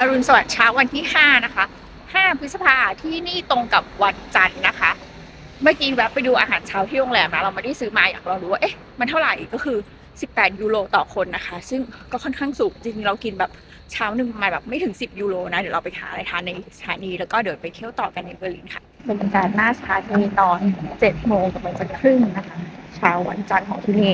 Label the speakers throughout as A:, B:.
A: อรุณสวัสดิ์เช้าวันที่ 5 นะคะ 5 พฤษภาที่นี่ตรงกับวันจันทร์นะคะ เมื่อกี้แวะไปดูอาหารเช้าที่โรงแรมนะเราไม่ได้ซื้อมาอยากลองดูว่าเอ๊ะมันเท่าไหร่ก็คือ 18 ยูโรต่อคนนะคะ ซึ่งก็ค่อนข้างสูงจริงเรากินแบบเช้าหนึ่งประมาณแบบไม่ถึง 10 ยูโรนะ เดี๋ยวเราไปหาอะไรทานในสถานีแล้วก็เดี๋ยวไปเที่ยวต่อกันในเบอร์ลินค่ะบรรยากาศหน้าสถานีตอน7โมงกับมันจะครึ่งนะคะเช้าวันจันทร์ของที่นี่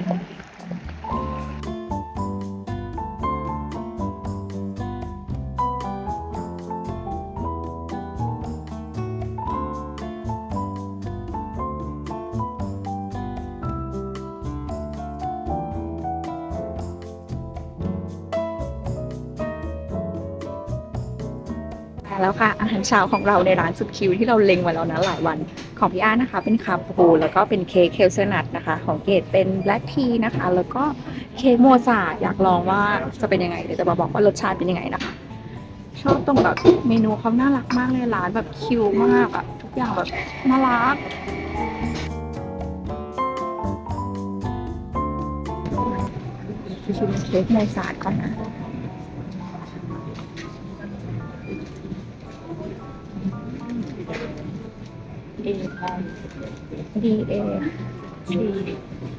A: แล้วค่ะ อาหารเช้าของเราในร้านสุดคิวที่เราเล็งไว้แล้วนะหลายวันของพี่อานะคะ เป็นคาปูแล้วก็เป็นเค้กเคลเซอร์นัทนะคะ ของเกดเป็นแบล็กทีนะคะ แล้วก็เค้กโมซาร์อยากลองว่าจะเป็นยังไงเดี๋ยวจะมาบอกว่ารสชาติเป็นยังไงนะคะ ชอบตรงแบบเมนูเขาน่ารักมากเลยร้านแบบคิวมากอะทุกอย่างแบบน่ารักชิมเค้กโมซาร์ก่อนนะ A D A T T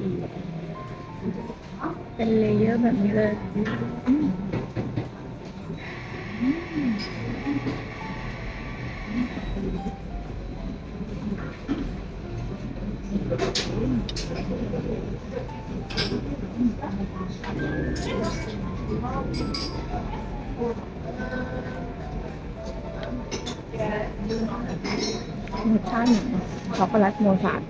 A: เป็นเล เยอร์แบบนี้เลยอืมรสชาติเหมือนช็อกโกแลตโมซาร์ท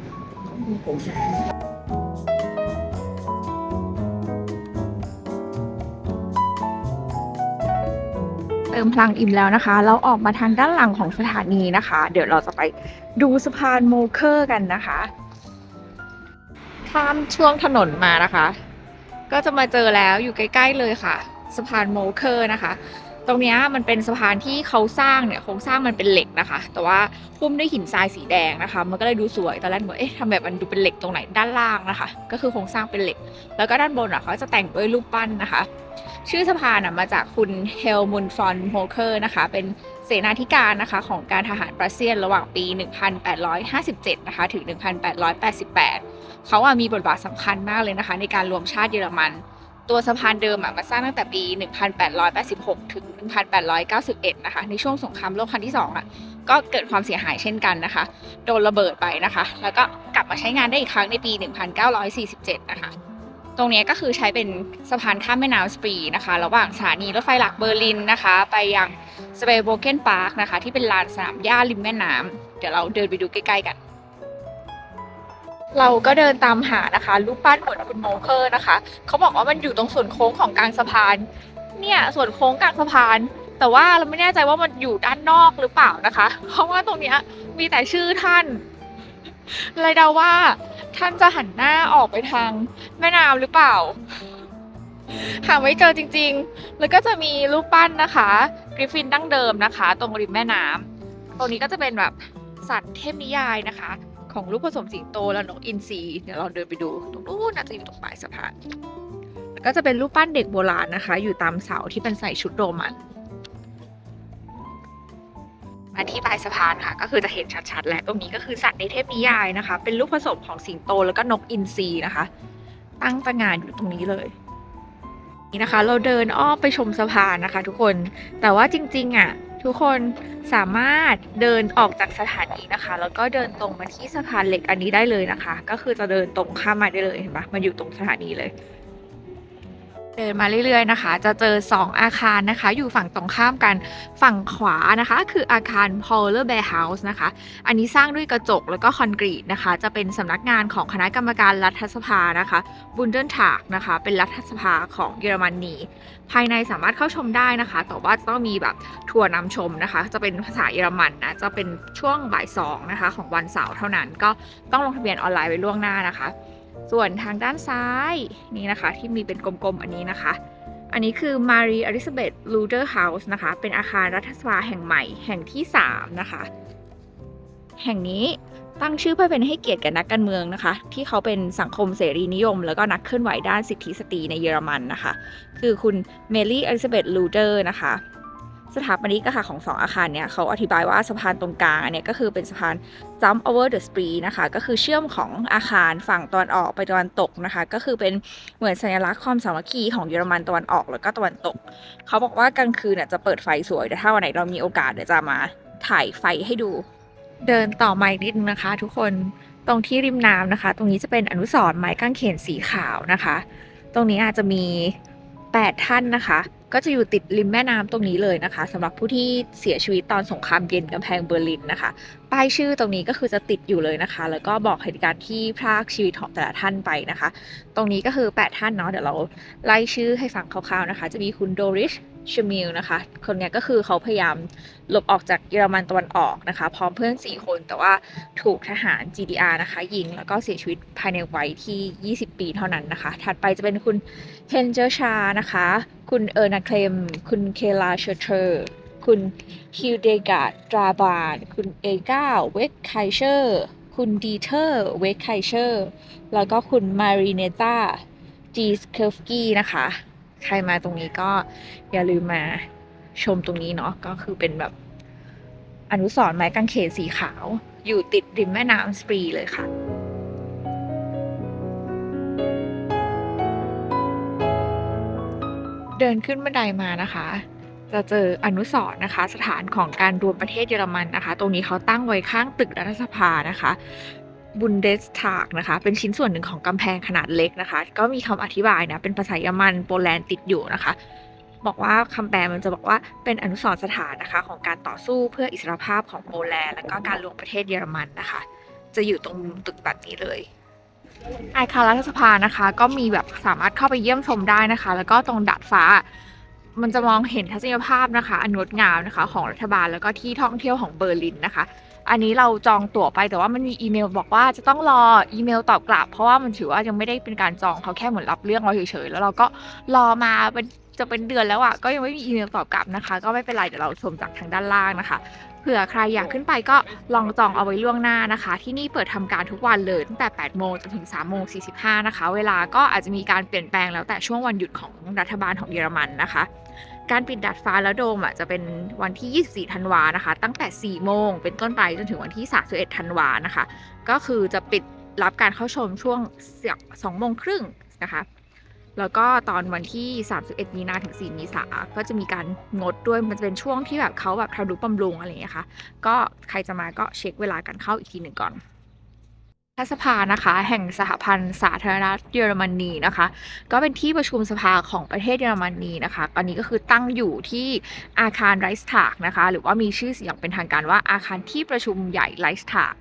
A: เติมพลังอิ่มแล้วนะคะ เราออกมาทางด้านหลังของสถานีนะคะ เดี๋ยวเราจะไปดูสะพานโมเคอร์กันนะคะข้ามช่วงถนนมานะคะ ก็จะมาเจอแล้วอยู่ใกล้ ๆ เลยค่ะ สะพานโมเคอร์นะคะ ตรงนี้มันเป็นสะพานที่เขาสร้างเนี่ยโครงสร้างมันเป็นเหล็กนะคะ แต่ว่าหุ้มด้วยหินทรายสีแดงนะคะ มันก็เลยดูสวยตอนแรกเหมือนเอ๊ะทำแบบมันดูเป็นเหล็กตรงไหนด้านล่างนะคะ ก็คือโครงสร้างเป็นเหล็ก แล้วก็ด้านบนอะเขาจะแต่งด้วยรูปปั้นนะคะ ชื่อสะพานอะมาจากคุณเฮลมุนฟอนโฮเคอร์นะคะ เป็นเสนาธิการนะคะของการทหารปรัสเซียนระหว่างปี 1857 นะคะถึง 1888 เขาอะมีบทบาทสำคัญมากเลยนะคะ ในการรวมชาติเยอรมัน ตัวสะพานเดิมอะมาสร้างตั้งแต่ปี 1886 ถึง 1891 นะคะ ในช่วงสงครามโลกครั้งที่2อะก็เกิดความเสียหายเช่นกันนะคะ โดนระเบิดไปนะคะ แล้วก็กลับมาใช้งานได้อีกครั้งในปี 1947 นะคะ ตรงนี้ก็คือใช้เป็นสะพานข้ามแม่น้ำสปรีนะคะ ระหว่างสถานีรถไฟหลักเบอร์ลินนะคะ ไปยังสเปโบเกนพาร์คนะคะ ที่เป็นลานสนามหญ้าริมแม่น้ำเดี๋ยวเราเดินไปดูใกล้ๆกัน เราก็เดินตามหานะคะรูปปั้นเหมือนคุณโมเคอร์นะคะ เขาบอกว่ามันอยู่ตรงส่วนโค้งของกลางสะพาน เนี่ยส่วนโค้งกลางสะพาน แต่ว่าเราไม่แน่ใจว่ามันอยู่ด้านนอกหรือเปล่านะคะ เพราะว่าตรงเนี้ยมีแต่ชื่อท่านเลยเดาว่าท่านจะหันหน้าออกไปทางแม่น้ำหรือเปล่าหาไม่เจอจริง ๆ แล้วก็จะมีรูปปั้นนะคะ กริฟฟินดั้งเดิมนะคะ ตรงริมแม่น้ำตรงนี้ก็จะเป็นแบบสัตว์เทพนิยายนะคะ ของลูกผสมสิงโตและนกอินทรีเดี๋ยวเราเดินไปดูตรงนู้นน่าจะอยู่ตรงปลายสะพานแล้วก็จะเป็นรูปปั้นเด็กโบราณนะคะ อยู่ตามเสาที่เป็นใส่ชุดโรมันมาที่ปลายสะพานค่ะ ก็คือจะเห็นชัดๆ แล้วตรงนี้ก็คือสัตว์ในเทพนิยายนะคะ เป็นลูกผสมของสิงโตแล้วก็นกอินทรีนะคะ ตั้งตระงานอยู่ตรงนี้เลยนี่นะคะ เราเดินอ้อมไปชมสะพานนะคะ ทุกคนแต่ว่าจริงๆอะ ทุกคนสามารถเดินออกจากสถานีนะคะ แล้วก็เดินตรงมาที่สะพานเหล็กอันนี้ได้เลยนะคะ ก็คือจะเดินตรงข้ามมาได้เลยเห็นปะมันอยู่ตรงสถานีเลย เดินมาเรื่อยๆนะคะ จะเจอ 2 อาคารนะคะ อยู่ฝั่งตรงข้ามกันฝั่งขวานะคะ คืออาคาร Polar Bear House นะคะ อันนี้สร้างด้วยกระจกแล้วก็คอนกรีตนะคะ จะเป็นสำนักงานของคณะกรรมการรัฐสภานะคะบุนเดนทากนะคะ เป็นรัฐสภาของเยอรมนีภายในสามารถเข้าชมได้นะคะ แต่ว่าจะต้องมีแบบทัวร์นำชมนะคะ จะเป็นภาษาเยอรมันนะจะเป็นช่วงบ่ายสองนะคะ ของวันเสาร์เท่านั้น ก็ต้องลงทะเบียนออนไลน์ไว้ล่วงหน้านะคะ ส่วนทางด้านซ้ายนี่นะคะที่มีเป็นกลมๆอันนี้นะคะ อันนี้คือ Marie Elizabeth Luder House นะคะ เป็นอาคารรัฐสภาแห่งใหม่แห่งที่ 3 นะคะ แห่งนี้ตั้งชื่อเพื่อเป็นให้เกียรติแก่นักการเมืองนะคะ ที่เขาเป็นสังคมเสรีนิยม แล้วก็นักเคลื่อนไหวด้านสิทธิสตรีในเยอรมันนะคะ คือคุณเมลี่อลิซาเบธลูเดอร์นะคะ สถาปนิกค่ะของสองอาคารเนี่ยเขาอธิบายว่าสะพานตรงกลางอันนี้ก็คือเป็นสะพาน jump over the spree นะคะ ก็คือเชื่อมของอาคารฝั่งตะวันออกไปตะวันตกนะคะ ก็คือเป็นเหมือนสัญลักษณ์ความสามัคคีของเยอรมันตะวันออกแล้วก็ตะวันตก เขาบอกว่ากลางคืนเนี่ยจะเปิดไฟสวยแต่ถ้าวันไหนเรามีโอกาสเดี๋ยวจะมาถ่ายไฟให้ดู เดินต่อมาอีกนิดนึงนะคะ ทุกคนตรงที่ริมน้ำนะคะ ตรงนี้จะเป็นอนุสรณ์ไม้กางเขนสีขาวนะคะ ตรงนี้อาจจะมี 8 ท่านนะคะ ก็จะอยู่ติดริมแม่น้ำตรงนี้เลยนะคะสำหรับผู้ที่เสียชีวิตตอนสงครามเย็นกำแพงเบอร์ลินนะคะ ป้ายชื่อตรงนี้ก็คือจะติดอยู่เลยนะคะ แล้วก็บอกเหตุการณ์ที่พรากชีวิตของแต่ละท่านไปนะคะ ตรงนี้ก็คือ 8 ท่านเนาะเดี๋ยวเราไล่ชื่อให้ฟังคร่าวๆนะคะ จะมีคุณโดริช ชมิลนะคะ คนนี้ก็คือเขาพยายามหลบออกจากเยอรมันตะวันออกนะคะ พร้อมเพื่อน 4 คนแต่ว่าถูกทหาร GDR นะคะยิงแล้วก็เสียชีวิตภายในวัยที่ 20 ปีเท่านั้นนะคะ ถัดไปจะเป็นคุณเฮนเจอร์ชานะคะ คุณเออร์นาเคลม คุณเคลาเชอร์ทอร์คุณฮิลเดกาดราบาน คุณเอกาเวกไคเชอร์คุณดีเทอร์เวกไคเชอร์แล้วก็คุณมารีเนต้าจีสเคลฟกี้นะคะ ใครมาตรงนี้ก็อย่าลืมมาชมตรงนี้เนาะก็คือเป็นแบบอนุสร์ไม้กางเขนสีขาว อยู่ติดริมแม่น้ำสปรีเลยค่ะเดินขึ้นบันไดมานะคะ จะเจออนุสร์นะคะ สถานของการรวมประเทศเยอรมันนะคะ ตรงนี้เขาตั้งไว้ข้างตึกรัฐสภานะคะ บุนเดสทากนะคะ เป็นชิ้นส่วนหนึ่งของกำแพงขนาดเล็กนะคะ ก็มีคำอธิบายนะ เป็นภาษาเยอรมันโปแลนด์ติดอยู่นะคะ บอกว่าคำแปลมันจะบอกว่าเป็นอนุสรณ์สถานนะคะ ของการต่อสู้เพื่ออิสรภาพของโปแลนด์และก็การรวมประเทศเยอรมันนะคะ จะอยู่ตรงมุมตึกแบบนี้เลยอาคารรัฐสภานะคะ ก็มีแบบสามารถเข้าไปเยี่ยมชมได้นะคะ แล้วก็ตรงดาดฟ้า มันจะมองเห็นทัศนียภาพนะคะ อันงดงามนะคะ ของรัฐบาลแล้วก็ที่ท่องเที่ยวของเบอร์ลินนะคะ อันนี้เราจองตั๋วไปแต่ว่ามันมีอีเมลบอกว่าจะต้องรออีเมลตอบกลับ เพราะว่ามันถือว่ายังไม่ได้เป็นการจองเขาแค่เหมือนรับเรื่องเราเฉยๆแล้วเราก็รอมาเป็นจะเป็นเดือนแล้วอะ่ะก็ยังไม่มีอีเมลตอบกลับนะคะ ก็ไม่เป็นไรเดี๋ยวเราชมจากทางด้านล่างนะคะเผื่อใครอยากขึ้นไปก็ลองจองเอาไว้ล่วงหน้านะคะ ที่นี่เปิดทำการทุกวันเลยตั้งแต่ 8 โมงจนถึง 3 โมง 45 นะคะ เวลาก็อาจจะมีการเปลี่ยนแปลงแล้วแต่ช่วงวันหยุดของรัฐบาลของเยอรมันนะคะ การปิดดาดฟ้าและโดมอะจะเป็นวันที่ 24 ธันวานะคะ ตั้งแต่ 4 โมงเป็นต้นไปจนถึงวันที่ 31 ธันวานะคะ ก็คือจะปิดรับการเข้าชมช่วง2โมงครึ่งนะคะ แล้วก็ตอนวันที่ 31 มีนาถึง 4 มีษาก็จะมีการงดด้วยมันจะเป็นช่วงที่แบบเขาแบบทำรุบำรุงอะไรอย่างเงี้ยค่ะ ก็ใครจะมาก็เช็คเวลากันเข้าอีกทีหนึ่งก่อน รัฐสภานะคะแห่งสหพันธ์สาธารณรัฐเยอรมนีนะคะ ก็เป็นที่ประชุมสภาของประเทศเยอรมนีนะคะตอนนี้ก็คือตั้งอยู่ที่อาคารไรส์ทากนะคะ หรือว่ามีชื่ออย่างเป็นทางการว่าอาคารที่ประชุมใหญ่ไรส์ทาก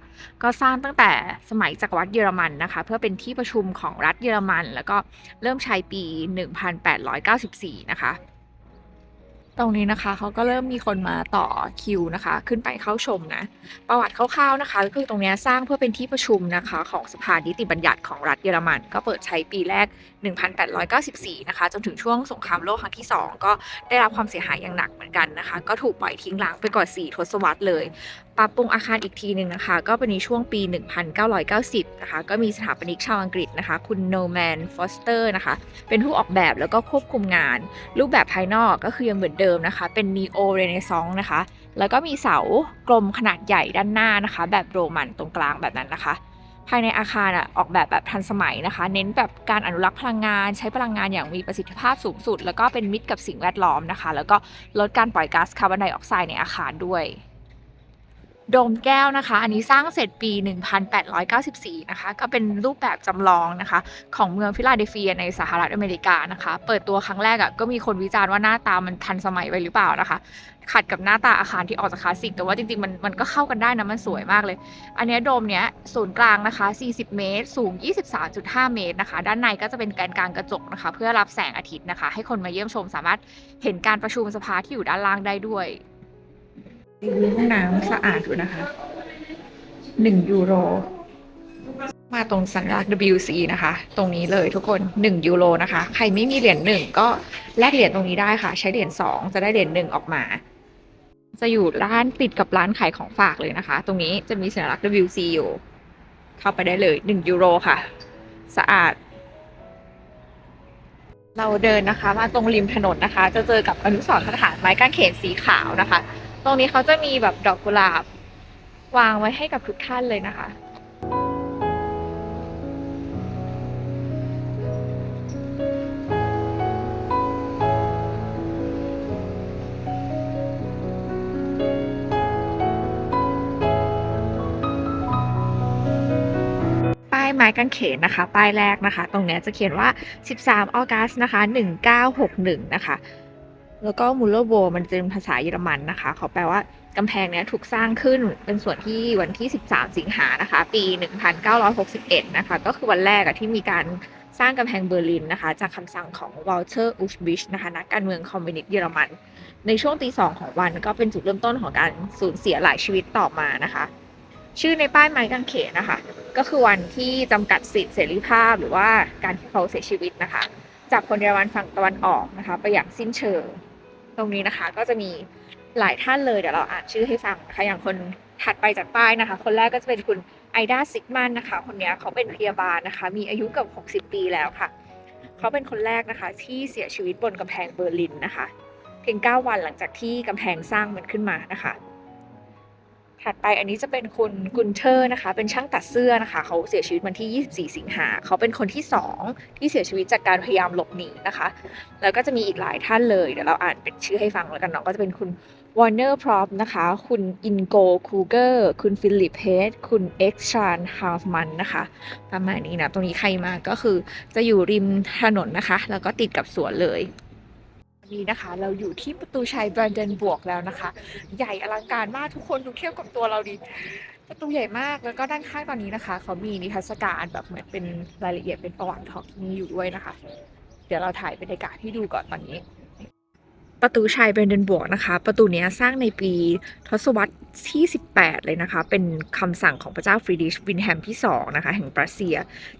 A: ก็สร้างตั้งแต่สมัยจักรวรรดิเยอรมันนะคะ เพื่อเป็นที่ประชุมของรัฐเยอรมัน แล้วก็เริ่มใช้ปี 1894 นะคะ ตรงนี้นะคะเขาก็เริ่มมีคนมาต่อคิวนะคะ ขึ้นไปเข้าชมนะ ประวัติคร่าวๆนะคะก็คือตรงนี้สร้างเพื่อเป็นที่ประชุมนะคะ ของสภานิติบัญญัติของรัฐเยอรมัน ก็เปิดใช้ปีแรก 1894 นะคะ จนถึงช่วงสงครามโลกครั้งที่ 2 ก็ได้รับความเสียหายอย่างหนักเหมือนกันนะคะ ก็ถูกปล่อยทิ้งร้างไปกว่า4ทศวรรษเลย ปรับปรุงอาคารอีกทีหนึ่งนะคะ ก็เป็นในช่วงปี 1990 นะคะ ก็มีสถาปนิกชาวอังกฤษนะคะ คุณโนแมนฟอสเตอร์นะคะ เป็นผู้ออกแบบแล้วก็ควบคุมงาน รูปแบบภายนอกก็คือยังเหมือนเดิมนะคะ เป็นนีโอเรเนซองส์นะคะ แล้วก็มีเสากลมขนาดใหญ่ด้านหน้านะคะ แบบโรมันตรงกลางแบบนั้นนะคะภายในอาคารอะออกแบบแบบทันสมัยนะคะ เน้นแบบการอนุรักษ์พลังงาน ใช้พลังงานอย่างมีประสิทธิภาพสูงสุด แล้วก็เป็นมิตรกับสิ่งแวดล้อมนะคะ แล้วก็ลดการปล่อยก๊าซคาร์บอนไดออกไซด์ในอาคารด้วย โดมแก้วนะคะ อันนี้สร้างเสร็จปี 1894 นะคะ ก็เป็นรูปแบบจำลองนะคะ ของเมืองฟิลาเดลเฟียในสหรัฐอเมริกานะคะ เปิดตัวครั้งแรกอะ่ะก็มีคนวิจารณ์ว่าหน้าตามันทันสมัยไปหรือเปล่านะคะ ขัดกับหน้าตาอาคารที่ออกจากคลาสสิก แต่ว่าจริงๆ มันมันก็เข้ากันได้นะ มันสวยมากเลย อันเนี้ยโดมเนี้ยศูนย์กลางนะคะ 40 เมตร สูง 23.5 เมตรนะคะ ด้านในก็จะเป็นแกนกลางกระจกนะคะ เพื่อรับแสงอาทิตย์นะคะ ให้คนมาเยี่ยมชมสามารถเห็นการประชุมสภาที่อยู่ด้านล่างได้ด้วย ห้องน้ำสะอาดอยู่นะคะ1ยูโร มาตรงสัญลักษณ์ WC นะคะ ตรงนี้เลยทุกคน1ยูโรนะคะ ใครไม่มีเหรียญหนึ่งก็แลกเหรียญตรงนี้ได้ค่ะ ใช้เหรียญ2จะได้เหรียญหนึ่งออกมา จะอยู่ร้านติดกับร้านขายของฝากเลยนะคะ ตรงนี้จะมีสัญลักษณ์ WC อยู่ เข้าไปได้เลย1ยูโรค่ะ สะอาด เราเดินนะคะ มาตรงริมถนนนะคะ จะเจอกับอนุสรณ์สถานไม้กางเขนสีขาวนะคะ ตรงนี้เขาจะมีแบบดอกกุหลาบ วางไว้ให้กับทุกท่านเลยนะคะป้ายไม้กางเขนนะคะ ป้ายแรกนะคะ ตรงนี้จะเขียนว่า 13 ออกัสนะคะ 1961 นะคะ แล้วก็มูลเลอร์โบมันจะเป็นภาษาเยอรมันนะคะ เขาแปลว่ากำแพงเนี้ยถูกสร้างขึ้นเป็นส่วนที่วันที่ 13 สิงหานะคะ ปี 1961 นะคะ ก็คือวันแรกอะที่มีการสร้างกำแพงเบอร์ลินนะคะ จากคำสั่งของวอลเ t อร์อุชบิชนะคะนักการเมืองคอมมิวนิสต์เยอรมัน ในช่วงตีสองของวันก็เป็นจุดเริ่มต้นของการสูญเสียหลายชีวิตต่อมานะคะ ชื่อในป้ายไม้กางเขนนะคะ ก็คือวันที่จำกัดสิทธิเสรีภาพหรือว่าการที่เขาเสียชีวิตนะคะ จากคนเยอรมันฝั่งตะวันออกนะคะ ไปอย่างสิ้นเชิง ตรงนี้นะคะ ก็จะมีหลายท่านเลยเดี๋ยวเราอ่านชื่อให้ฟังนะคะอย่างคนถัดไปจากป้ายนะคะ คนแรกก็จะเป็นคุณไอดาซิกมันนะคะ คนนี้เขาเป็นพยาบาลนะคะ มีอายุเกือบ60 ปีแล้วค่ะ เขาเป็นคนแรกนะคะ ที่เสียชีวิตบนกำแพงเบอร์ลินนะคะ เพียง 9 วันหลังจากที่กำแพงสร้างมันขึ้นมานะคะ ถัดไปอันนี้จะเป็นคุณกุนเทอร์นะคะ เป็นช่างตัดเสื้อนะคะ เขาเสียชีวิตวันที่ 24 สิงหา เขาเป็นคนที่ 2 ที่เสียชีวิตจากการพยายามหลบหนีนะคะ แล้วก็จะมีอีกหลายท่านเลย เดี๋ยวเราอ่านเป็นชื่อให้ฟังแล้วกันเนาะก็จะเป็นคุณวอร์เนอร์พรอพนะคะ คุณอินโกคูเกอร์คุณฟิลิปเฮดคุณเอ็กชานฮาฟมันนะคะ ประมาณนี้นะ ตรงนี้ใครมาก็คือจะอยู่ริมถนนนะคะ แล้วก็ติดกับสวนเลย นี้นะคะเราอยู่ที่ประตูชัยแบรนเดนบวกแล้วนะคะ ใหญ่อลังการมากทุกคนดูเทียบกับตัวเราดิประตูใหญ่มากแล้วก็ด้านข้างตอนนี้นะคะ เขามีนิทรรศการแบบเหมือนเป็นรายละเอียดเป็นประวัติของที่นี่อยู่ด้วยนะคะ เดี๋ยวเราถ่ายบรรยากาศให้ดูก่อนตอนนี้ ประตูชัยเบรนเดนบวกนะคะ ประตูนี้สร้างในปีทศวรรษที่ 18 เลยนะคะ เป็นคำสั่งของพระเจ้าฟรีดิชวินแฮมที่ 2 นะคะ แห่งปรัสเซีย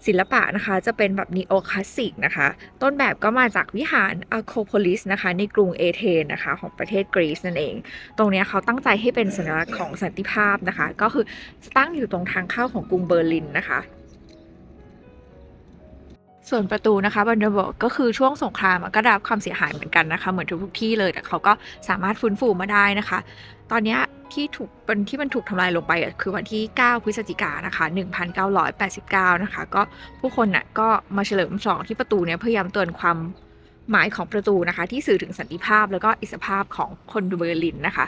A: ศิลปะนะคะจะเป็นแบบนีโอคลาสสิกนะคะ ต้นแบบก็มาจากวิหารอะโคโพลิสนะคะ ในกรุงเอเธนนะคะ ของประเทศกรีซนั่นเอง ตรงนี้เขาตั้งใจให้เป็นสัญลักษณ์ของสันติภาพนะคะ ก็คือจะตั้งอยู่ตรงทางเข้าของกรุงเบอร์ลินนะคะ ส่วนประตูนะคะบันเดอร์เบิร์กก็คือช่วงสงครามก็ได้รับความเสียหายเหมือนกันนะคะเหมือนทุกที่เลยแต่เขาก็สามารถฟื้นฟูมาได้นะคะ ตอนนี้ที่ถูกเป็นที่มันถูกทำลายลงไปคือวันที่ 9 พฤศจิกายนนะคะ 1989 นะคะ ก็ผู้คนน่ะก็มาเฉลิมฉลองที่ประตูเนี้ยพยายามเตือนความหมายของประตูนะคะ ที่สื่อถึงสันติภาพแล้วก็อิสรภาพของคนเบอร์ลินนะคะ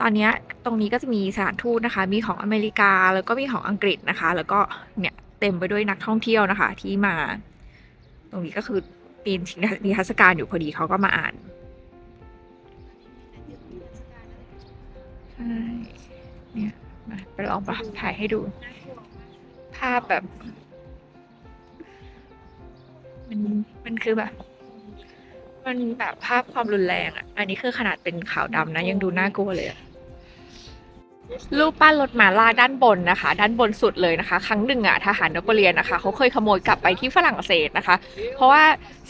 A: ตอนนี้ตรงนี้ก็จะมีสถานทูตนะคะ มีของอเมริกาแล้วก็มีของอังกฤษนะคะ แล้วก็เนี่ยเต็มไปด้วยนักท่องเที่ยวนะคะที่มา ตรงนี้ก็คือปีนนิทรรศการอยู่พอดีเขาก็มาอ่านใช่เนี่ยมาไปลองปถ่ายให้ดู ภาพแบบ มันมันคือแบบ มันแบบภาพความรุนแรงอะ อันนี้คือขนาดเป็นขาวดำนะ ยังดูน่ากลัวเลยอะ รูปปั้นรถหมาล่าด้านบนนะคะ ด้านบนสุดเลยนะคะ ครั้งหนึ่งอะทหารนโปเลียนนะคะเขาเคยขโมยกลับไปที่ฝรั่งเศสนะคะ เพราะว่า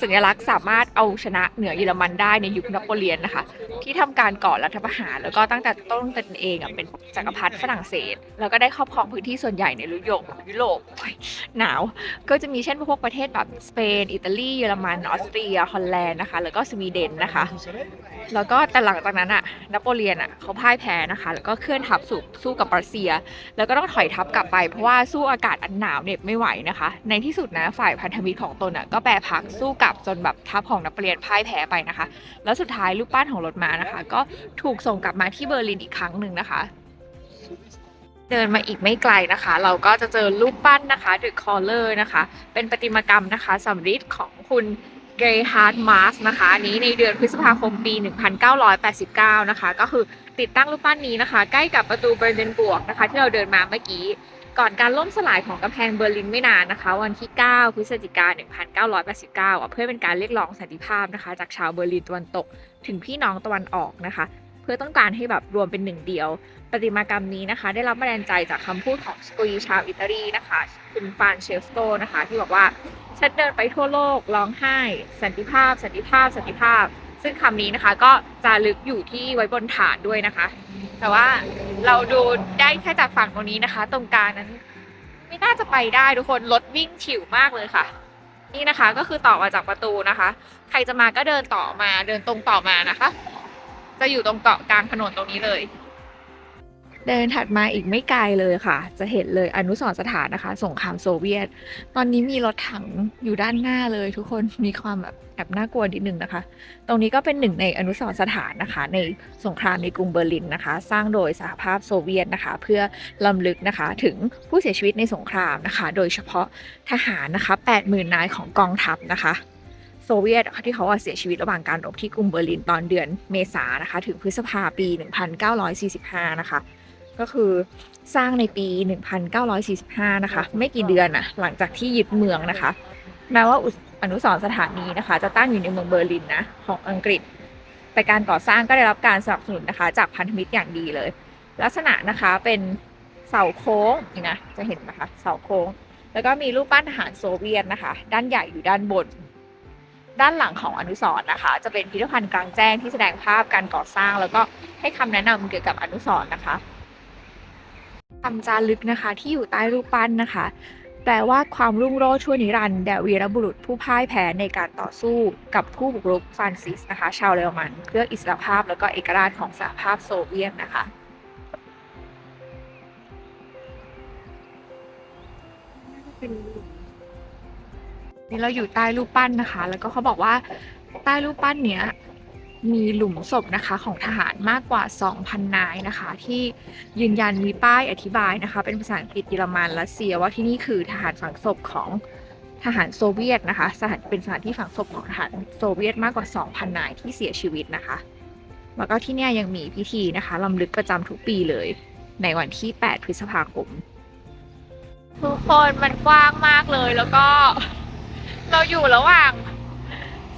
A: สัญลักษณ์สามารถเอาชนะเหนือเยอรมันได้ในยุคนโปเลียนนะคะ ที่ทำการก่อรัฐประหารแล้วก็ตั้งแต่ต้นตนเองอะเป็นจักรพรรดิฝรั่งเศส แล้วก็ได้ครอบครองพื้นที่ส่วนใหญ่ในยุโรปยุโรปหนาว ก็จะมีเช่นพวกประเทศแบบสเปน อิตาลีเยอรมันออสเตรียฮอลแลนด์นะคะแล้วก็สวีเดนนะคะ แล้วก็แต่หลังจากนั้นอะนโปเลียนอะเขาพ่ายแพ้นะคะ แล้วก็เคลื่อนทัพสู้สู้กับรัสเซีย แล้วก็ต้องถอยทัพกลับไปเพราะว่าสู้อากาศอันหนาวเหน็บไม่ไหวนะคะ ในที่สุดนะฝ่ายพันธมิตรของตนอะก็แปรพักสู้กลับจนแบบทัพของนโปเลียนพ่ายแพ้ไปนะคะ แล้วสุดท้ายรูปปั้นของรถม้านะคะ ก็ถูกส่งกลับมาที่เบอร์ลินอีกครั้งหนึ่งนะคะเดินมาอีกไม่ไกลนะคะ เราก็จะเจอรูปปั้นนะคะ The Caller นะคะ เป็นประติมากรรมนะคะสำริดของคุณ เกรฮาร์ดมาร์สนะคะอันนี้ในเดือนพฤษภาคมปี 1989 นะคะ ก็คือติดตั้งรูปปั้นนี้นะคะ ใกล้กับประตูเบอร์ลินบวกนะคะ ที่เราเดินมาเมื่อกี้ ก่อนการล่มสลายของกำแพงเบอร์ลินไม่นานนะคะ วันที่ 9 พฤศจิกายน 1989 เพื่อเป็นการเรียกร้องสันติภาพนะคะ จากชาวเบอร์ลินตะวันตก ถึงพี่น้องตะวันออกนะคะ เพื่อต้องการให้แบบรวมเป็นหนึ่งเดียว ประติมากรรมนี้นะคะ ได้รับแรงใจจากคำพูดของสตรีชาวอิตาลีนะคะคุณฟานเชลสโตนะคะ ที่บอกว่าฉันเดินไปทั่วโลกร้องไห้ สันติภาพ สันติภาพ สันติภาพ ซึ่งคำนี้นะคะก็จะลึกอยู่ที่ไว้บนฐานด้วยนะคะ แต่ว่าเราดูได้แค่จากฝั่งตรงนี้นะคะ ตรงกลางนั้นไม่น่าจะไปได้ทุกคนรถวิ่งฉิวมากเลยค่ะนี่นะคะก็คือต่อมาจากประตูนะคะ ใครจะมาก็เดินต่อมาเดินตรงต่อมานะคะ จะอยู่ตรงเกาะกลางถนนตรงนี้เลย เดินถัดมาอีกไม่ไกลเลยค่ะ จะเห็นเลยอนุสรณ์สถานนะคะ สงครามโซเวียต ตอนนี้มีรถถังอยู่ด้านหน้าเลยทุกคนมีความแบบแอบน่ากลัวนิดนึงนะคะ ตรงนี้ก็เป็นหนึ่งในอนุสรณ์สถานนะคะ ในสงครามในกรุงเบอร์ลินนะคะ สร้างโดยสหภาพโซเวียตนะคะ เพื่อลำลึกนะคะถึงผู้เสียชีวิตในสงครามนะคะ โดยเฉพาะทหารนะคะ 80,000นายของกองทัพนะคะ โซเวียตที่เขาเสียชีวิตระหว่างการรบที่กรุงเบอร์ลินตอนเดือนเมษายนนะคะ ถึงพฤษภาปี 1945 นะคะ ก็คือสร้างในปี 1945 นะคะ ไม่กี่เดือนนะหลังจากที่ยึดเมืองนะคะ แม้ว่าอนุสรณ์สถานนี้นะคะ จะตั้งอยู่ในเมืองเบอร์ลินนะของอังกฤษ แต่การก่อสร้างก็ได้รับการสนับสนุนนะคะ จากพันธมิตรอย่างดีเลย ลักษณะนะคะเป็นเสาโค้งนี่นะจะเห็นนะคะเสาโค้ง แล้วก็มีรูปปั้นทหารโซเวียตนะคะ ด้านใหญ่อยู่ด้านบน ด้านหลังของอนุสรณ์นะคะ จะเป็นพิพิธภัณฑ์กลางแจ้งที่แสดงภาพการก่อสร้าง แล้วก็ให้คำแนะนำเกี่ยวกับอนุสรณ์นะคะคำจารึกนะคะที่อยู่ใต้รูปปั้นนะคะ แปลว่าความรุ่งโรจน์ชั่วนิรันดร์แด่วีรบุรุษผู้พ่ายแพ้ในการต่อสู้กับผู้บุกรุกฟรานซิสนะคะ ชาวเยอรมันเพื่ออิสรภาพแล้วก็เอกราชของสหภาพโซเวียตนะคะนี่ นี่เราอยู่ใต้รูปปั้นนะคะ แล้วก็เขาบอกว่าใต้รูปปั้นเนี้ยมีหลุมศพนะคะของทหารมากกว่า 2,000 นายนะคะ ที่ยืนยันมีป้ายอธิบายนะคะ เป็นภาษาอังกฤษเยอรมันรัสเซียว่าที่นี่คือทหารฝังศพของทหารโซเวียตนะคะสถานเป็นสถานที่ฝังศพของทหารโซเวียตมากกว่า 2,000 นายที่เสียชีวิตนะคะ แล้วก็ที่นี่ยยังมีพิธีนะคะลำลึกประจำทุกปีเลย ในวันที่ 8 พฤษภาคม ทุกคนมันกว้างมากเลยแล้วก็ เราอยู่ระหว่าง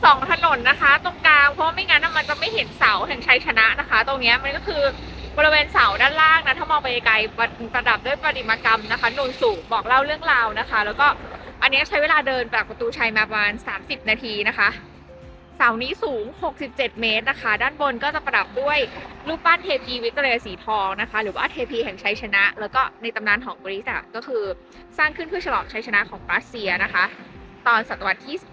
A: สองถนนนะคะ ตรงกลางเพราะไม่งั้นมันจะไม่เห็นเสาแห่งชัยชนะนะคะ ตรงนี้มันก็คือบริเวณเสาด้านล่างนะถ้ามองไปไกลประประดับด้วยประติมากรรมนะคะนูนสูงบอกเล่าเรื่องราวนะคะ แล้วก็อันนี้ใช้เวลาเดินจากประตูชัยมาประมาณ 30 นาทีนะคะเสานี้สูง 67 เมตรนะคะ ด้านบนก็จะประดับด้วยรูปปั้นเทพีวิกตอเรียสีทองนะคะ หรือว่าเทพีแห่งชัยชนะ แล้วก็ในตำนานของกรีซก็คือสร้างขึ้นเพื่อฉลองชัยชนะของรัสเซียนะคะ ตอนศตวรรษที่ 19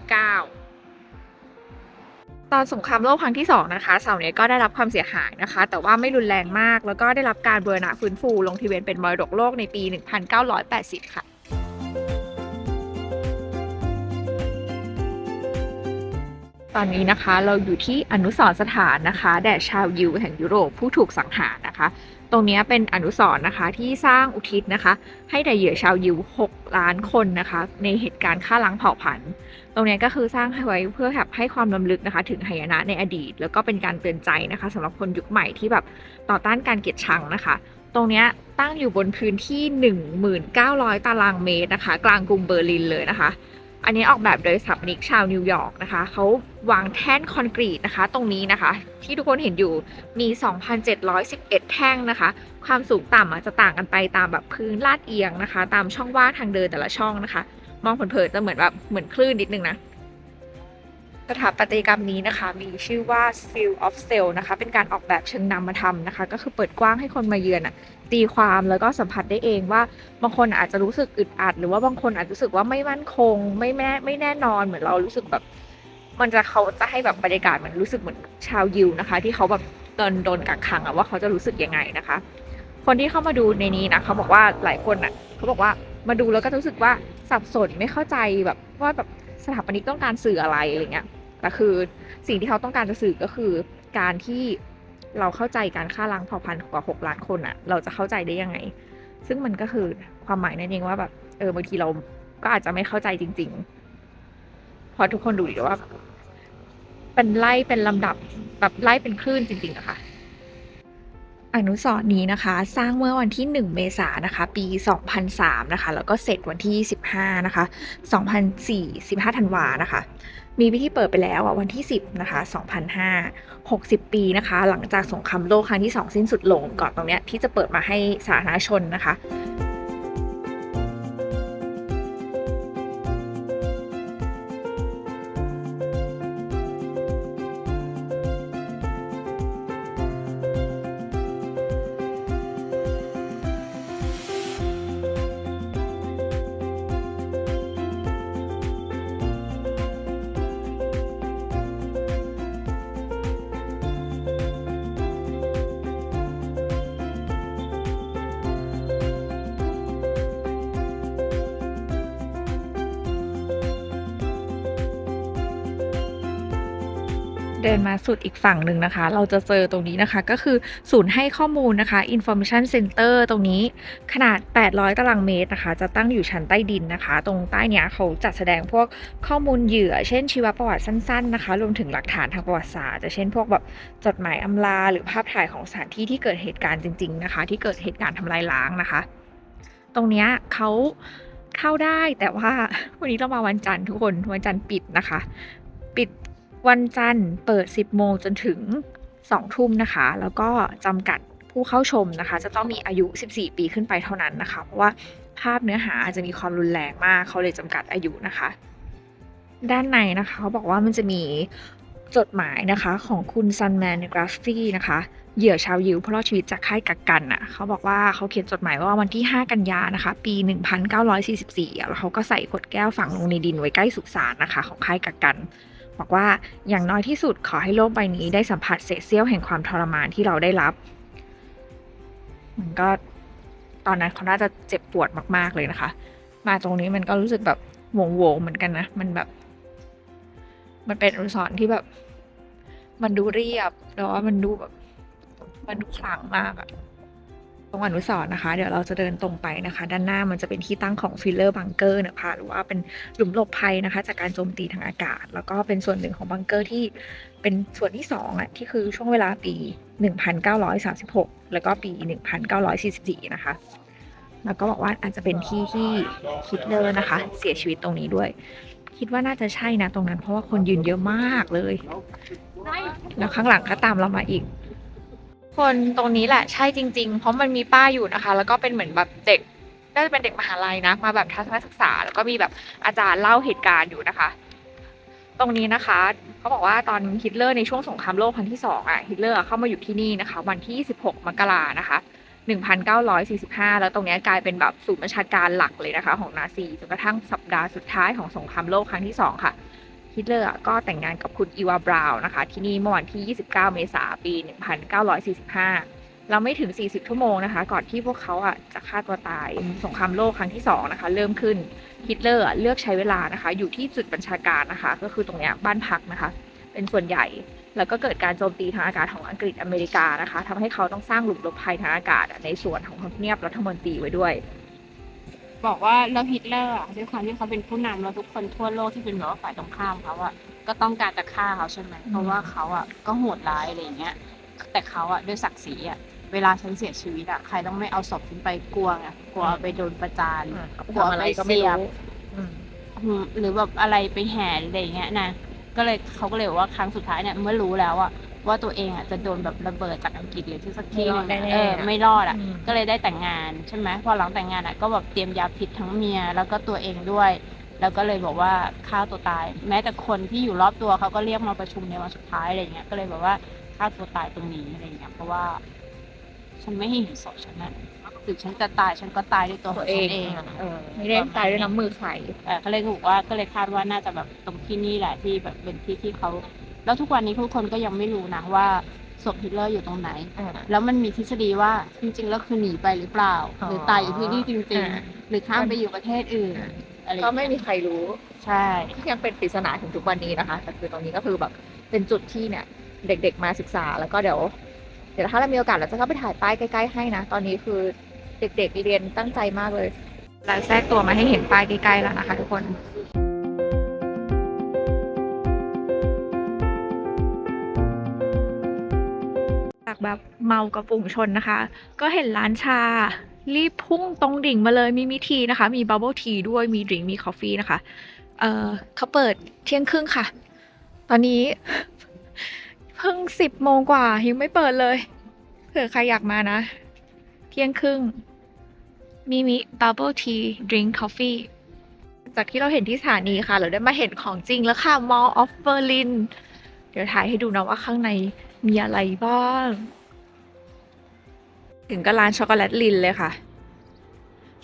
A: ตอนสงครามโลกครั้งที่ 2 นะคะเสาเนี้ยก็ได้รับความเสียหายนะคะ แต่ว่าไม่รุนแรงมาก แล้วก็ได้รับการบูรณะฟื้นฟู ลงทะเบียนเป็นมรดกโลกในปี 1980 ค่ะ ตอนนี้นะคะเราอยู่ที่อนุสรสถานนะคะแด่ชาวยิวแห่งยุโรปผู้ถูกสังหารนะคะ ตรงนี้เป็นอนุสรนะคะที่สร้างอุทิศนะคะ ให้แด่เหยื่อชาวยิว 6 ล้านคนนะคะ ในเหตุการณ์ฆ่าล้างเผ่าพันธุ์ ตรงนี้ก็คือสร้างไว้เพื่อแบบให้ความลำลึกนะคะ ถึงหายนะในอดีต แล้วก็เป็นการเตือนใจนะคะสำหรับคนยุคใหม่ที่แบบต่อต้านการเกลียดชังนะคะ ตรงนี้ตั้งอยู่บนพื้นที่ 1,900ตารางเมตรนะคะ กลางกรุงเบอร์ลินเลยนะคะ อันนี้ออกแบบโดยสถาปนิกชาวนิวยอร์กนะคะ เขาวางแท่นคอนกรีตนะคะ ตรงนี้นะคะ ที่ทุกคนเห็นอยู่มี 2,711 แท่งนะคะ ความสูงต่ำอาจจะต่างกันไปตามแบบพื้นลาดเอียงนะคะ ตามช่องว่างทางเดินแต่ละช่องนะคะ มองเผินๆจะเหมือนแบบเหมือนคลื่นนิดนึงนะ สถาปัตยกรรมนี้นะคะ มีชื่อว่า Field of Sail นะคะ เป็นการออกแบบเชิงนามธรรมนะคะ ก็คือเปิดกว้างให้คนมาเยือนอะตีความแล้วก็สัมผัสได้เองว่าบางคนอาจจะรู้สึกอึดอัด หรือว่าบางคนอาจจะรู้สึกว่าไม่มั่นคง ไม่แน่ไม่แน่นอนเหมือนเรารู้สึกแบบ มันจะเขาจะให้แบบบรรยากาศมันรู้สึกเหมือนชาวยิวนะคะ ที่เขาแบบโดนโดนกักขังอะว่าเขาจะรู้สึกยังไงนะคะ คนที่เข้ามาดูในนี้นะเขาบอกว่าหลายคนอะเขาบอกว่ามาดูแล้วก็รู้สึกว่าสับสนไม่เข้าใจแบบว่าแบบสถาปนิกต้องการสื่ออะไรอะไรเงี้ย แต่คือสิ่งที่เขาต้องการจะสื่อก็คือ การที่เราเข้าใจการฆ่าล้างเผ่าพันธุ์กว่า 6 ล้านคนอะเราจะเข้าใจได้ยังไง ซึ่งมันก็คือความหมายนั่นเองว่าแบบเออบางทีเราก็อาจจะไม่เข้าใจจริง ๆ พอทุกคนดูดีว่า เป็นไล่เป็นลำดับแบบไล่เป็นคลื่นจริงๆอะค่ะ อนุสรณ์นี้นะคะ สร้างเมื่อวันที่ 1 เมษายนนะคะ ปี 2003 นะคะ แล้วก็เสร็จวันที่ 15 นะคะ 2004 15 ธันวานะคะ มีพิธีเปิดไปแล้วอะวันที่ 10 นะคะ 2005 60 ปีนะคะ หลังจากสงครามโลกครั้งที่ 2 สิ้นสุดลงก่อนตรงเนี้ยที่จะเปิดมาให้สาธารณชนนะคะ มาสุดอีกฝั่งหนึ่งนะคะ เราจะเจอตรงนี้นะคะก็คือศูนย์ให้ข้อมูลนะคะ Information Center ตรงนี้ขนาด 800 ตารางเมตรนะคะ จะตั้งอยู่ชั้นใต้ดินนะคะ ตรงใต้เนี้ยเขาจัดแสดงพวกข้อมูลเหยื่อ เช่นชีวประวัติสั้นๆนะคะ รวมถึงหลักฐานทางประวัติศาสตร์จะเช่นพวกแบบจดหมายอำลา หรือภาพถ่ายของสถานที่ที่เกิดเหตุการณ์จริงๆนะคะ ที่เกิดเหตุการณ์ทำลายล้างนะคะ ตรงเนี้ยเขาเข้าได้แต่ว่าวันนี้เรามาวันจันทร์ทุกคนวันจันทร์ปิดนะคะ ปิด วันจันทร์เปิด 10 โมงจนถึง 2 ทุ่มนะคะ แล้วก็จำกัดผู้เข้าชมนะคะ จะต้องมีอายุ 14 ปีขึ้นไปเท่านั้นนะคะ เพราะว่าภาพเนื้อหาอาจจะมีความรุนแรงมาก เขาเลยจำกัดอายุนะคะ ด้านในนะคะเขาบอกว่ามันจะมีจดหมายนะคะของคุณซันแมนกราฟฟี่นะคะเหยื่อชาวยิวผู้รอดชีวิตจากค่ายกักกันอะเขาบอกว่าเขาเขียนจดหมายว่าวันที่ 5 กันยานะคะ ปี 1944 แล้วเขาก็ใส่ขวดแก้วฝังลงในดินไว้ใกล้สุสานนะคะ ของค่ายกักกัน บอกว่าอย่างน้อยที่สุดขอให้โลกใบนี้ได้สัมผัสเศษเสี้ยวแห่งความทรมานที่เราได้รับ มันก็ตอนนั้นเขาน่าจะเจ็บปวดมาก ๆ เลยนะคะ มาตรงนี้มันก็รู้สึกแบบโหวงๆเหมือนกันนะ มันแบบ มันเป็นอนุสรณ์ที่แบบ มันดูเรียบแต่ว่ามันดูแบบ มันดูขลังมากอะ รงอนุสรนะคะ เดี๋ยวเราจะเดินตรงไปนะคะ ด้านหน้ามันจะเป็นที่ตั้งของฟิลเลอร์บังเกอร์นะคะหรือว่าเป็นหลุมหลบภัยนะคะ จากการโจมตีทางอากาศ แล้วก็เป็นส่วนหนึ่งของบังเกอร์ที่เป็นส่วนที่สองอะที่คือช่วงเวลาปี 1936 แล้วก็ปี 1944 นะคะ แล้วก็บอกว่าอาจจะเป็นที่ที่ฮิตเลอร์นะคะ เสียชีวิตตรงนี้ด้วย คิดว่าน่าจะใช่นะตรงนั้นเพราะว่าคนยืนเยอะมากเลย แล้วข้างหลังก็ตามเรามาอีก คนตรงนี้แหละใช่จริง ๆ เพราะมันมีป้าอยู่นะคะ แล้วก็เป็นเหมือนแบบเด็กน่าจะเป็นเด็กมหาลัยนะ มาแบบทัศนศึกษา แล้วก็มีแบบอาจารย์เล่าเหตุการณ์อยู่นะคะ ตรงนี้นะคะเขาบอกว่าตอนฮิตเลอร์ในช่วงสงครามโลกครั้งที่สองอะฮิตเลอร์เข้ามาอยู่ที่นี่นะคะ วันที่16มกรานะคะ 1945 แล้วตรงนี้กลายเป็นแบบศูนย์บัญชาการหลักเลยนะคะ ของนาซีจนกระทั่งสัปดาห์สุดท้ายของสงครามโลกครั้งที่สองค่ะ ฮิตเลอร์ก็แต่งงานกับคุณอีวาบราวนะคะ ที่นี่เมื่อวันที่ 29 เมษายนปี 1945 เราไม่ถึง 40 ชั่วโมงนะคะ ก่อนที่พวกเขาอะจะฆ่าตัวตายสงครามโลกครั้งที่ 2 นะคะ เริ่มขึ้นฮิตเลอร์เลือกใช้เวลานะคะ อยู่ที่จุดบัญชาการนะคะ ก็คือตรงเนี้ยบ้านพักนะคะ เป็นส่วนใหญ่แล้วก็เกิดการโจมตีทางอากาศของอังกฤษอเมริกานะคะทำให้เขาต้องสร้างหลุมหลบภัยทางอากาศในส่วนของทำเนียบรัฐมนตรีไว้ด้วย
B: บอกว่าแล้วฮิตเลอร์อะด้วยความที่เขาเป็นผู้นำแล้วทุกคนทั่วโลกที่เป็นแบบว่าฝ่ายตรงข้ามเขาอะก็ต้องการจะฆ่าเขาใช่ไหมเพราะว่าเขาอะก็โหดร้ายอะไรอย่างเงี้ย แต่เขาอะด้วยศักดิ์ศรีอะเวลาฉันเสียชีวิตอะใครต้องไม่เอาศพฉันไปกลัวไงกลัวไปโดนประจาน
A: ทำอะไรก็ไม่รู้อืม
B: อืมหรือแบบอะไรไปแห่อะไรอย่างเงี้ยนะ ก็เลยเขาก็เลยบอกว่าครั้งสุดท้ายเนี่ยเมื่อรู้แล้วอะ ว่าตัวเองอะจะโดนแบบระเบิดจากอังกฤษหรือที่สักที่หนึง
A: ไม่รอดแน่ๆ
B: เออไม่รอดอะ
A: อืม
B: ก็เลยได้แต่งงานใช่ไหมพอหลังแต่งงานอะก็แบบเตรียมยาพิษทั้งเมียแล้วก็ตัวเองด้วย แล้วก็เลยบอกว่าฆ่าตัวตาย แม้แต่คนที่อยู่รอบตัวเขาก็เรียกมาประชุมในวันสุดท้ายอะไรเงี้ยก็เลยแบบว่าฆ่าตัวตายตรงนี้อะไรเงี้ยเพราะว่า ฉันไม่ให้เห็นศพฉันนะถึงฉันจะตายฉันก็ตายด้วยตัวของ
A: ตัวเอ
B: ฉั
A: ง
B: นเอง
A: เออ ไม่ได้ตายด้วยน้ำมือใคร
B: เออก็เลยถูกว่าก็เลยคาดว่าน่าจะแบบตรงที่นี่แหละที่แบบเป็นที่ที่เขา แล้วทุกวันนี้ทุกคนก็ยังไม่รู้นะว่าศพฮิตเลอร์อยู่ตรงไหน แล้วมันมีทฤษฎีว่าจริง ๆ แล้วคือหนีไปหรือเปล่า
A: อ๋อ
B: หรือตายอยู่ที่นี่จริง
A: อ่า
B: ๆหรือข้ามไปอยู่ประเทศอื่นอะไร
A: ก็ไม่มีใครรู้
B: ใช่
A: ยังเป็นปริศนาถึงทุกวันนี้นะคะ แต่คือตรงนี้ก็คือแบบเป็นจุดที่เนี่ย เด็ก ๆ มาศึกษาแล้วก็เดี๋ยว เดี๋ยวถ้าเรามีโอกาสเราจะเข้าไปถ่ายป้ายใกล้ๆให้นะ ตอนนี้คือเด็ก ๆ เรียนตั้งใจมากเลยเราแทรกตัวมาให้เห็นป้ายใกล้ๆแล้วนะคะ ทุกคน แบบเมากับฝูงชนนะคะ ก็เห็นร้านชา รีบพุ่งตรงดิ่งมาเลยมีมิทีนะคะ มีบับเบิลทีด้วยมีดริงมีคอฟฟี่นะคะเออเขาเปิดเที่ยงครึ่งค่ะ ตอนนี้ เพิ่งสิบโมงกว่ายังไม่เปิดเลยเผื่อใครอยากมานะ เที่ยงครึ่งมีมิบับเบิลทีดริงก์คอฟฟี่จากที่เราเห็นที่สถานีค่ะ เราได้มาเห็นของจริงแล้วค่ะ Mall of Berlin เดี๋ยวถ่ายให้ดูนะว่าข้างใน มีอะไรบ้าง ถึงก็ร้านช็อกโกแลตลินเลยค่ะ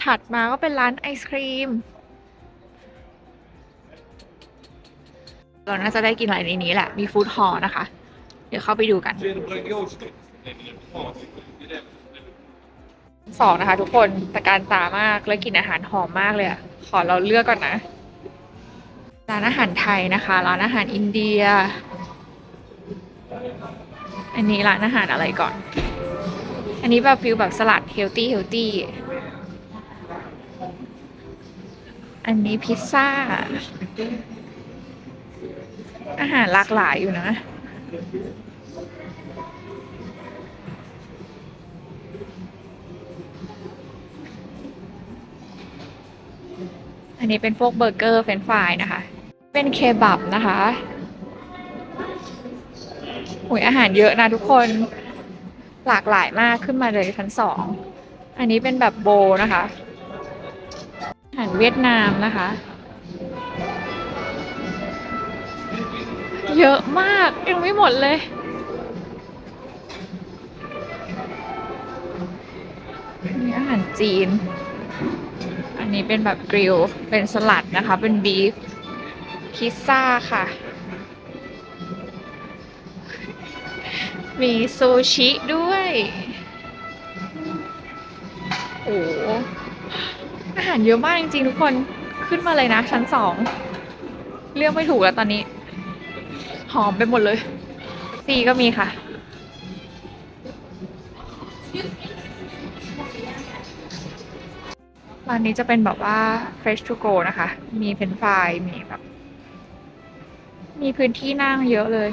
A: ถัดมาก็เป็นร้านไอศครีม เราน่าจะได้กินอะไรในนี้แหละ มีฟู้ดฮอลล์นะคะ เดี๋ยวเข้าไปดูกันสองนะคะทุกคนแต่การตามากแล้วกินอาหารหอมมากเลยอะขอเราเลือกก่อนนะ ร้านอาหารไทยนะคะ ร้านอาหารอินเดีย อันนี้ร้านอาหารอะไรก่อน อันนี้แบบฟิลแบบสลัดเฮลตี้เฮลตี้ อันนี้พิซซ่า อาหารหลากหลายอยู่นะ อันนี้เป็นพวกเบอร์เกอร์เฟรนฟรายนะคะ เป็นเคบับนะคะ อุยอาหารเยอะนะทุกคน หลากหลายมากขึ้นมาเลยชั้นสอง อันนี้เป็นแบบโบนะคะ อาหารเวียดนามนะคะ เยอะมากยังไม่หมดเลยอันนี้อาหารจีน อันนี้เป็นแบบกริล เป็นสลัดนะคะ เป็นบีฟ พิซซ่าค่ะ มีซูชิด้วย โอ้โหอาหารเยอะมากจริงๆทุกคนขึ้นมาเลยนะชั้นสองเลือกไม่ถูกแล้วตอนนี้ หอมไปหมดเลยฟรีก็มีค่ะ ร้านนี้จะเป็นแบบว่า fresh to go นะคะ มีเฟรนช์ฟรายมีแบบ มีพื้นที่นั่งเยอะเลย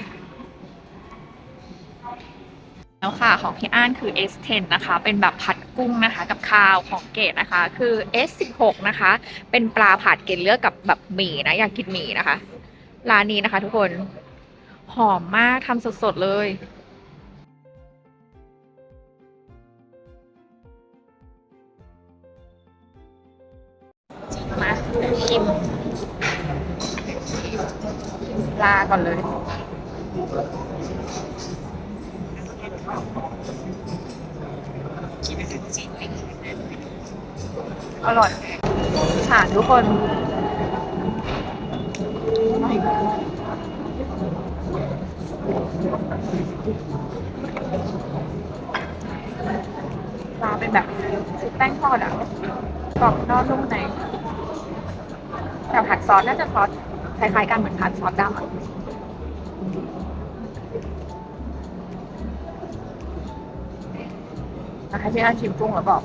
A: แล้วค่ะ ของพี่อ้านคือ S10 นะคะ เป็นแบบผัดกุ้งนะคะ กับข้าวของเกดนะคะ คือ S16 นะคะ เป็นปลาผัดเกดเลือกกับแบบหมี่นะ อยากกินหมี่นะคะ ร้านนี้นะคะทุกคน หอมมากทำสดๆเลยมาชิมปลาก่อนเลย อร่อยค่ะทุกคนปลาเป็นแบบชุบแป้งทอดอะกรอบนอกนุ่มในแต่ผัดซอสน่าจะซอสคล้ายๆกันเหมือนผัดซอสดำอะให้พี่อ้าชิมกุ้งแล้วบอก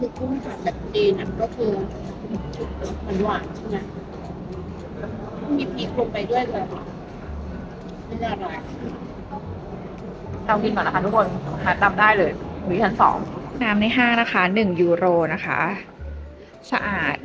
B: คือกุ้งผัดแบบจีนอะก็คือมันหวานใช่ไหมมีพริกลงไปด้วยเลยไม่ได้อร่อย
A: เรากินก่อนนะคะทุกคนหาตามได้เลยวิชั้นสอง น้ำในห้างนะคะหนึ่งยูโรนะคะ สะอาด